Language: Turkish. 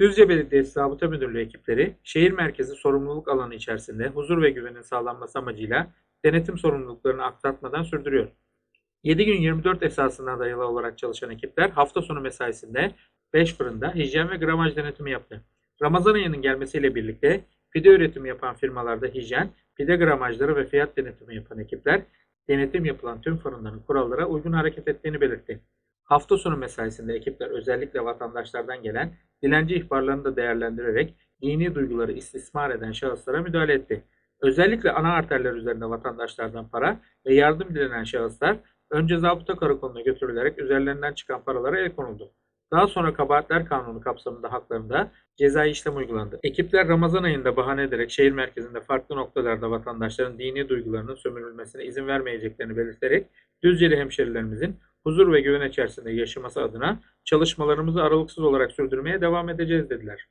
Düzce Belediyesi Zabıta Müdürlüğü ekipleri şehir merkezi sorumluluk alanı içerisinde huzur ve güvenin sağlanması amacıyla denetim sorumluluklarını aksatmadan sürdürüyor. 7 gün 24 esasına dayalı olarak çalışan ekipler hafta sonu mesaisinde 5 fırında hijyen ve gramaj denetimi yaptı. Ramazan ayının gelmesiyle birlikte pide üretimi yapan firmalarda hijyen, pide gramajları ve fiyat denetimi yapan ekipler denetim yapılan tüm fırınların kurallara uygun hareket ettiğini belirtti. Hafta sonu mesaisinde ekipler özellikle vatandaşlardan gelen dilenci ihbarlarını da değerlendirerek dini duyguları istismar eden şahıslara müdahale etti. Özellikle ana arterler üzerinde vatandaşlardan para ve yardım dilenen şahıslar önce zabıta karakoluna götürülerek üzerlerinden çıkan paralara el konuldu. Daha sonra kabahatler kanunu kapsamında haklarında cezai işlem uygulandı. Ekipler Ramazan ayında bahane ederek şehir merkezinde farklı noktalarda vatandaşların dini duygularının sömürülmesine izin vermeyeceklerini belirterek Düzceli hemşerilerimizin huzur ve güven içerisinde yaşaması adına çalışmalarımızı aralıksız olarak sürdürmeye devam edeceğiz dediler.